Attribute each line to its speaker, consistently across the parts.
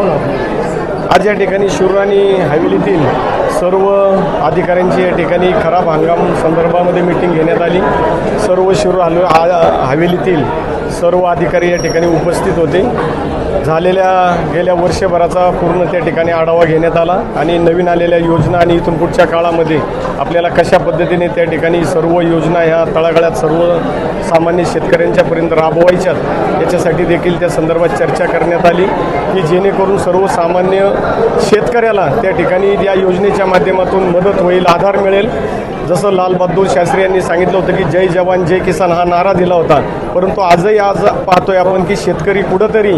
Speaker 1: आज या ठिकाणी शूर आणि हवेलीतील सर्व अधिकाऱ्यांची या ठिकाणी खराब हंगाम संदर्भामध्ये मीटिंग घेण्यात आली. सर्व शूर हल हा- हवेलीतील सर्व अधिकारी या ठिकाणी उपस्थित होते. झालेल्या गेल्या वर्षभराचा पूर्ण त्या ठिकाणी आढावा घेण्यात आला आणि नवीन आलेल्या योजना आणि इथून पुढच्या काळामध्ये आपल्याला कशा पद्धतीने त्या ठिकाणी सर्व योजना ह्या तळागाळात सर्व सामान्य शेतकऱ्यांच्यापर्यंत राबवायच्यात याच्यासाठी देखील त्या संदर्भात चर्चा करण्यात आली की जेणेकरून सर्वसामान्य शेतकऱ्याला त्या ठिकाणी या योजनेच्या माध्यमातून मदत होईल आधार मिळेल. जसं लाल बहादूर शास्त्री यांनी सांगितलं होतं की जय जवान जय किसान हा नारा दिला होता. परंतु आजही आज पाहतोय आपण की शेतकरी कुठंतरी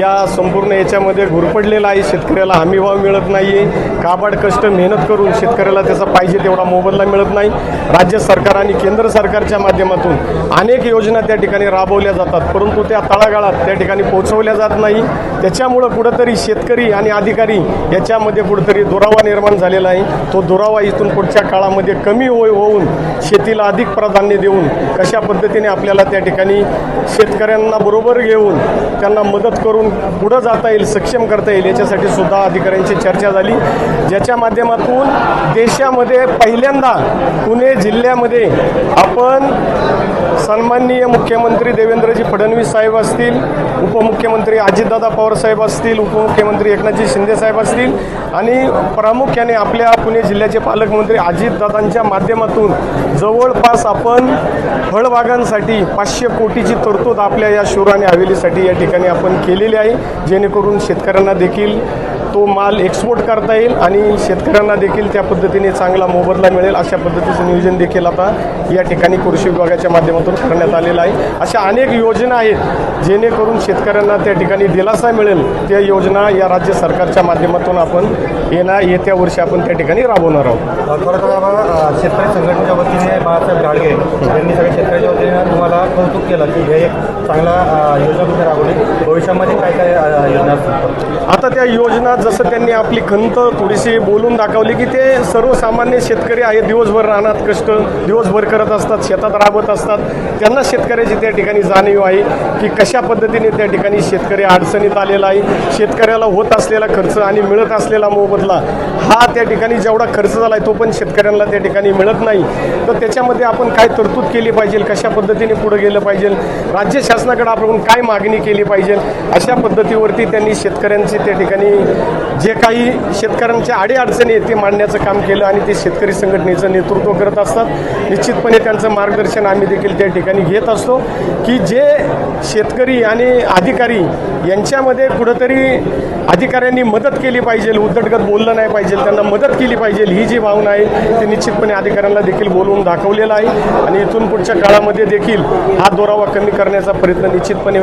Speaker 1: या संपूर्ण याच्यामध्ये घुरपडलेला आहे. शेतकऱ्याला हमीभाव मिळत नाही आहे काबाड कष्ट मेहनत करून शेतकऱ्याला त्याचा पाहिजे तेवढा मोबदला मिळत नाही. राज्य सरकार आणि केंद्र सरकारच्या माध्यमातून अनेक योजना त्या ठिकाणी राबवल्या जातात. परंतु त्या तळागाळात त्या ठिकाणी पोहोचवल्या जात नाही. त्याच्यामुळं कुठंतरी शेतकरी आणि अधिकारी याच्यामध्ये कुठंतरी दुरावा निर्माण झालेला आहे. तो दुरावा इथून पुढच्या काळामध्ये कमी कमी वय होऊन शेतीला अधिक प्राधान्य देऊन कशा पद्धतीने आपल्याला त्या ठिकाणी शेतकऱ्यांना बरोबर घेऊन त्यांना मदत करून पुढं जाता येईल सक्षम करता येईल याच्यासाठी सुद्धा अधिकाऱ्यांची चर्चा झाली. ज्याच्या माध्यमातून देशामध्ये पहिल्यांदा पुणे जिल्ह्यामध्ये आपण सन्माननीय मुख्यमंत्री देवेंद्रजी फडणवीस साहेब असतील उपमुख्यमंत्री अजितदादा पवार साहेब असतील उपमुख्यमंत्री एकनाथजी शिंदे साहेब असतील आणि प्रामुख्याने आपल्या पुणे जिल्ह्याचे पालकमंत्री अजितदादांच्या माध्यमातून जवळपास आपण फळबागांसाठी पाचशे कोटीची तरतूद आपल्या या शिवर आणि हवेलीसाठी या ठिकाणी आपण केलेली आहे. जेणेकरून शेतकऱ्यांना देखील तो माल एक्सपोर्ट करता येईल आणि शेतकऱ्यांना देखील त्या पद्धतीने चांगला मोबदला मिळेल. अशा पद्धतीचं नियोजन देखील आता या ठिकाणी कृषी विभागाच्या माध्यमातून करण्यात आलेलं आहे. अशा अनेक योजना आहेत जेणेकरून शेतकऱ्यांना त्या ठिकाणी दिलासा मिळेल. त्या योजना या राज्य सरकारच्या माध्यमातून आपण येणार येत्या वर्षी आपण त्या ठिकाणी राबवणार आहोत.
Speaker 2: शेतकरी संघटनेच्या वतीने बाळासाहेब गाडगे यांनी सगळ्या शेतकऱ्याच्या वतीने तुम्हाला कौतुक केलं की हे एक चांगला योजना तुम्ही राबवली. भविष्यामध्ये काय काय योजना
Speaker 1: आता त्या योजना जसं त्यांनी आपली खंत थोडीशी बोलून दाखवली की ते सर्वसामान्य शेतकरी आहेत. दिवसभर रानात कष्ट दिवसभर करत असतात शेतात राबत असतात. त्यांना शेतकऱ्याची त्या ठिकाणी जाणीव आहे की कशा पद्धतीने त्या ठिकाणी शेतकरी अडचणीत आलेला आहे. शेतकऱ्याला होत असलेला खर्च आणि मिळत असलेला मोबदला हा त्या ठिकाणी जेवढा खर्च झाला आहे तो पण शेतकऱ्यांना त्या ठिकाणी मिळत नाही. तर त्याच्यामध्ये आपण काय तरतूद केली पाहिजे? कशा पद्धतीने पुढे गेलं पाहिजे? राज्य शासनाकडे आपण काय मागणी केली पाहिजे? अशा पद्धतीवरती त्यांनी शेतकऱ्यांची त्या ठिकाणी जे काही शेतकऱ्यांच्या अडीअडचणी आहेत ते मांडण्याचं काम केलं आणि ते शेतकरी संघटनेचं नेतृत्व करत असतात. निश्चितपणे त्यांचं मार्गदर्शन आम्ही देखील त्या ठिकाणी घेत असतो की जे शेतकरी आणि अधिकारी यांच्यामध्ये कुठंतरी अधिकाऱ्यांनी मदत केली पाहिजे उद्धटगत बोललं नाही पाहिजे त्यांना मदत केली पाहिजे ही जी भावना आहे ती निश्चितपणे अधिकाऱ्यांना देखील बोलवून दाखवलेला आहे. आणि इथून पुढच्या काळामध्ये देखील हा दोरावा कमी करण्याचा प्रयत्न निश्चितपणे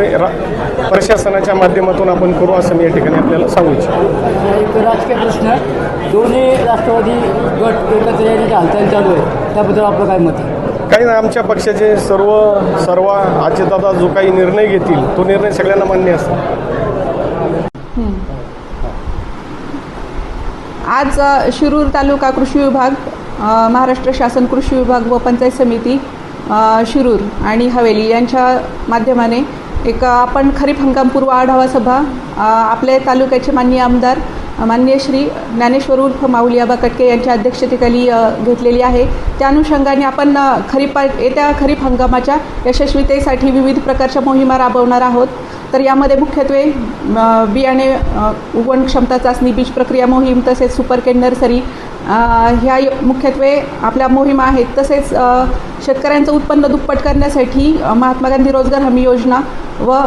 Speaker 1: प्रशासनाच्या माध्यमातून आपण करू असं मी या ठिकाणी आपल्याला सांगू इच्छितो.
Speaker 3: राजकीय प्रश्न दोन्ही राष्ट्रवादी गट एकत्र येण्याची हालचाल चालू आहे. त्याबद्दल आपलं काय मत आहे?
Speaker 1: काही नाही आमच्या पक्षाचे सर्व सर्व अजितदादा जो काही निर्णय घेतील तो निर्णय सगळ्यांना मान्य असतो.
Speaker 4: आज शिरूर तालुका कृषी विभाग महाराष्ट्र शासन कृषी विभाग व पंचायत समिती शिरूर आणि हवेली यांच्या माध्यमाने एक आपण खरीप हंगामपूर्व आढावा सभा आपल्या तालुक्याचे माननीय आमदार माननीय श्री ज्ञानेश्वर उर्फ माऊली आबा कटके यांच्या अध्यक्षतेखाली घेतलेली आहे. त्या अनुषंगाने आपण खरीप येत्या खरीप हंगामाच्या यशस्वीतेसाठी विविध प्रकारच्या मोहिमा राबवणार आहोत. तर यामध्ये मुख्यत्वे बियाणे उगवण क्षमता चाचणी बीज प्रक्रिया मोहीम तसेच सुपर केन नर्सरी ह्या मुख्यत्वे आपल्या मोहिमा आहेत. तसेच शेतकऱ्यांचं उत्पन्न दुप्पट करण्यासाठी महात्मा गांधी रोजगार हमी योजना व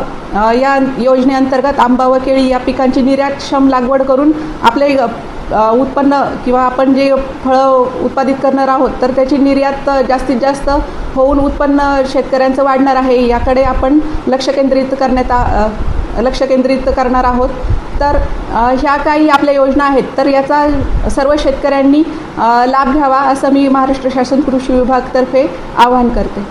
Speaker 4: या योजनेअंतर्गत आंबा व केळी या पिकांची निर्यातक्षम लागवड करून आपले उत्पन्न किंवा आपण जे फळं उत्पादित करणार आहोत तर त्याची निर्यात जास्तीत जास्त होऊन उत्पन्न शेतकऱ्यांचं वाढणार आहे. याकडे आपण लक्ष केंद्रित करण्यात आ- लक्ष केंद्रित करणार आहोत. तर ह्या काही आपल्या योजना आहेत तर याचा सर्व शेतकऱ्यांनी लाभ घ्यावा असं मी महाराष्ट्र शासन कृषी विभागतर्फे आवाहन करते.